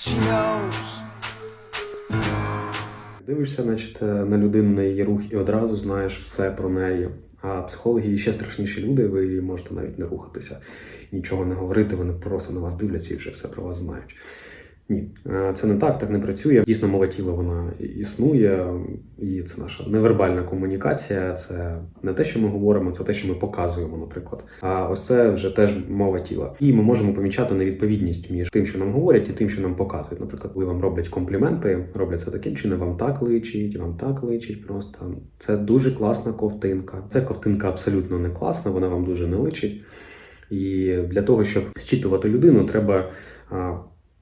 she knows. Дивишся, значить, на людину на її рух і одразу знаєш все про неї. А психологи ще страшніші люди, ви можете навіть не рухатися, нічого не говорити, вони просто на вас дивляться і вже все про вас знають. Ні, е, це не так, так не працює. Дійсно, мова тіла вона існує, і це наша невербальна комунікація. Це не те, що ми говоримо, це те, що ми показуємо, наприклад. А ось це вже теж мова тіла. І ми можемо помічати невідповідність між тим, що нам говорять, і тим, що нам показують. Наприклад, коли вам роблять компліменти, роблять це таким чином, вам так личить, вам так личить. Просто це дуже класна ковтинка. Ця ковтинка абсолютно не класна, вона вам дуже не личить. І для того, щоб зчитувати людину, треба.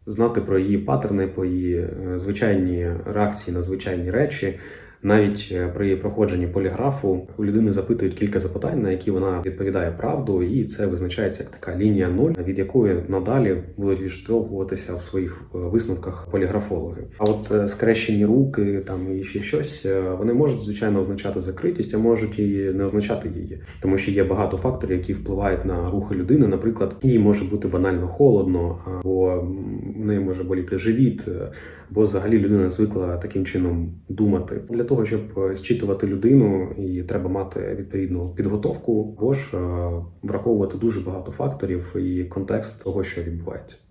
Знати про її паттерни, про її е, звичайні реакції на звичайні речі. Навіть е, при проходженні поліграфу у людини запитують кілька запитань, на які вона відповідає правду, і це визначається як така лінія нуль, від якої надалі будуть відштовхуватися в своїх е, висновках поліграфологи. А от е, скрещені руки там і ще щось, вони можуть звичайно означати закритість, а можуть і не означати її, тому що є багато факторів, які впливають на рухи людини. Наприклад, їй може бути банально холодно, або в неї може боліти живіт, бо взагалі людина звикла таким чином думати. Для того, щоб е, зчитувати людину, і треба мати відповідну підготовку, або ж е, враховувати дуже багато факторів і контекст того, що відбувається.